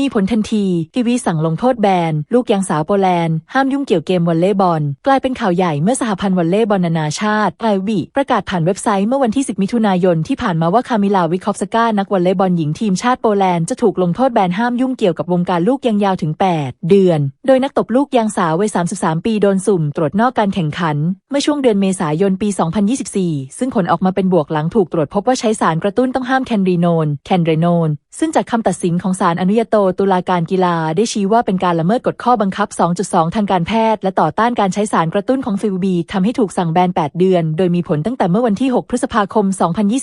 มีผลทันทีกีวีสั่งลงโทษแบน ลูกยางสาวโปแลนด์ ห้ามยุ่งเกี่ยวเกมวอลเลย์บอล กลายเป็นข่าวใหญ่เมื่อสหพันธ์วอลเลย์บอลนานาชาติไอวีประกาศผ่านเว็บไซต์เมื่อวันที่ 10 มิถุนายนที่ผ่านมาว่าคามิลาวิคอฟสกานักวอลเลย์บอลหญิงทีมชาติโปแลนด์จะถูกลงโทษแบนห้ามยุ่งเกี่ยวกับวงการลูกยางยาวถึง 8 เดือน โดยนักตบลูกยางสาววัย 33 ปีโดนสุ่ม ตรวจนอกการแข่งขัน เมื่อช่วงเดือนเมษายนปี 2024 ซึ่งผลออกมาเป็นบวกหลังถูกตรวจพบว่าใช้สารกระตุ้นต้องห้ามแคนรีโนนแคนเรโนนซึ่งจากคำตัดสินของศาลอนุญาโตตุลาการกีฬาได้ชี้ว่าเป็นการละเมิดกฎข้อบังคับ 2.2 ทางการแพทย์ และต่อต้านการใช้สารกระตุ้นของฟิวบีทำให้ถูกสั่งแบน 8 เดือน โดยมีผลตั้งแต่เมื่อวันที่ 6 พฤษภาคม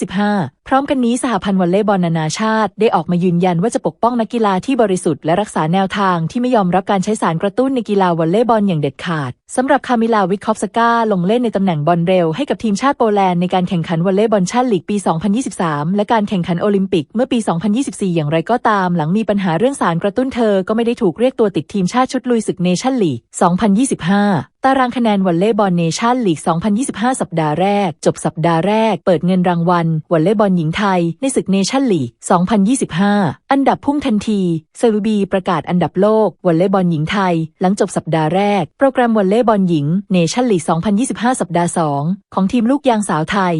2025 ร้อมกันนี้สหพันธ์วอลเลย์บอลนานาชาติ ได้ออกมายืนยันว่าจะปกป้องนักกีฬาที่บริสุทธิ์และรักษาแนวทางที่ไม่ยอมรับการใช้สารกระตุ้นในกีฬาวอลเลย์บอลอย่างเด็ดขาดสำหรับคามิลาวิคอฟสกาลงเล่นในตำแหน่งบอลเร็วให้กับทีมชาติโปแลนด์ในการแข่งขันวอลเลย์บอลชาติลีกปี 2023 และการแข่งขันโอลิมปิกเมื่อปี 2024 อย่างไรก็ตาม หลังมีปัญหาเรื่องสารกระตุ้นเธอก็ไม่ได้ถูกเรียกตัวติดทีมชาติชุดลุยศึกเนชั่นลีก 2025 ตารางคะแนนวอลเลย์บอลเนชั่นลีก 2025 สัปดาห์แรก จบสัปดาห์แรก เปิดเงินรางวัลวอลเลย์บอลหญิงไทย ในศึกเนชั่นลีก 2025 อันดับพุ่งทันทีเซอร์บีประกาศอันดับโลกวอลเลย์บอลหญิงไทย หลังจบสัปดาห์แรก โปรแกรมวอลเลย์บอลหญิงเนชั่นลีก 2025 สัปดาห์ 2 ของทีมลูกยางสาวไทย